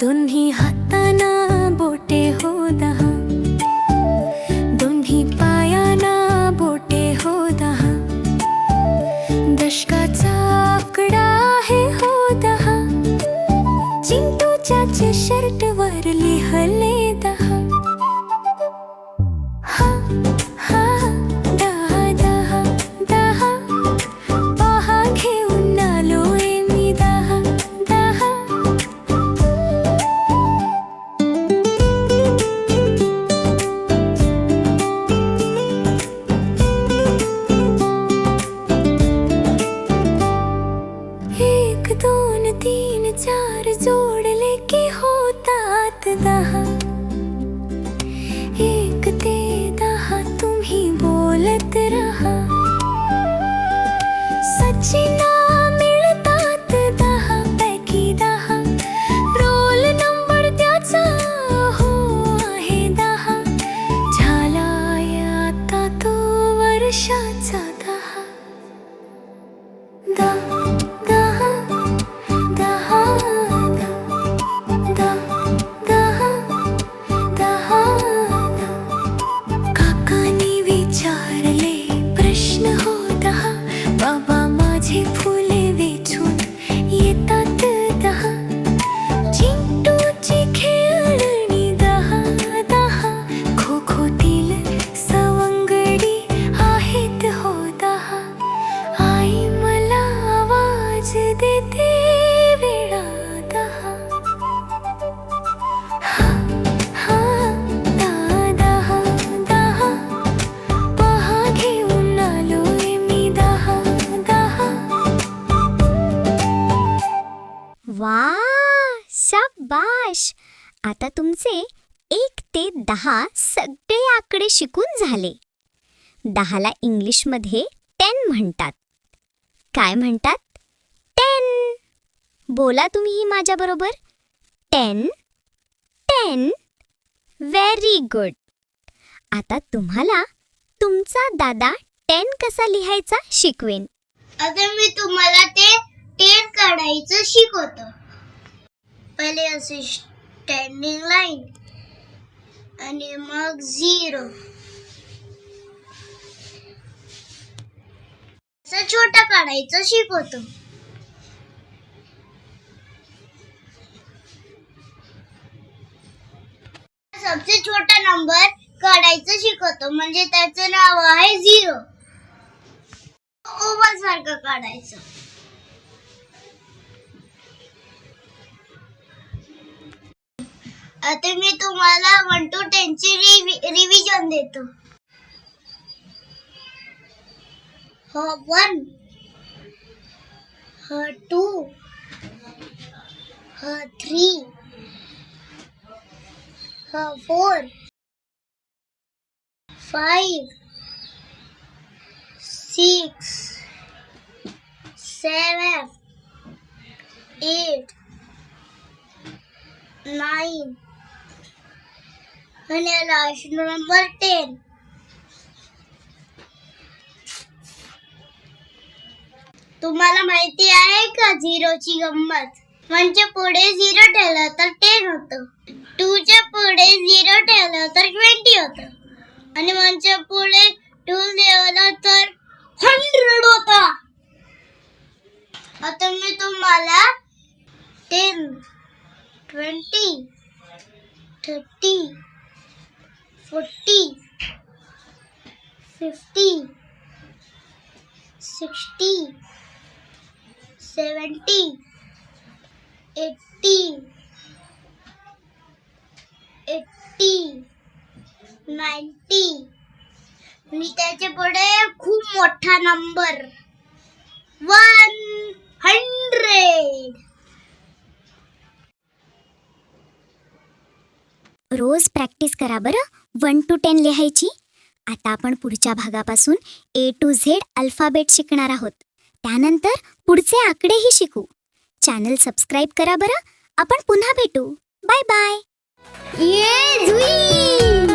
दोन्ही हाताना बोटे हो. दहा दोन्ही पायाना बोटे हो. दहा दशकाचा आकडा आहे हो. दहा चिंटूच्या शर्ट वर लिहले दहा बोलत रहा। वा शाबाश. आता तुमचे एक ते दहा सगळे आकडे शिकून झाले. दहाला इंग्लिशमध्ये टेन म्हणतात. काय म्हणतात? टेन बोला तुम्हीही माझ्याबरोबर टेन टेन व्हेरी गुड आता तुम्हाला तुमचा दादा टेन कसा लिहायचा शिकवेन. अगर मी तुम्हाला ते टेन काढायचं शिकवत. पहिले असे स्टँडिंग लाईन आणि मग झिरो असं छोटा काढायचं शिकवतो. सबसे छोटा नंबर काढायचं शिकवतो. म्हणजे त्याचं नाव आहे झिरो ओव्हल सारखं काढायचं. आता मी तुम्हाला वन टू टेनची रिवि रिव्हिजन देतो. ह वन ह टू ह थ्री हा four five six seven eight nine आणि लास्ट नंबर टेन तुम्हाला माहिती आहे का झिरोची गंमत? म्हणजे पुढे झिरो ठेवलं तर टेन होतं. टूच्या पुढे झिरो ठेवलं तर ट्वेंटी होतं. आणि म्हणजे पुढे टू ठेवलं तर हंड्रेड होता. आता मी तुम्हाला ten twenty thirty forty fifty sixty seventy, eighty, eighty ninety. आणि त्याच्या पुढे खूप मोठा नंबर वन हंड्रेड रोज प्रॅक्टिस करा बरं. वन टू टेन लिहायची. आता आपण पुढच्या भागापासून ए टू झेड अल्फाबेट शिकणार आहोत. त्यानंतर पुढचे आकडेही शिकू. चॅनल सबस्क्राईब करा बरं. आपण पुन्हा भेटू. Bye bye. ये जुई!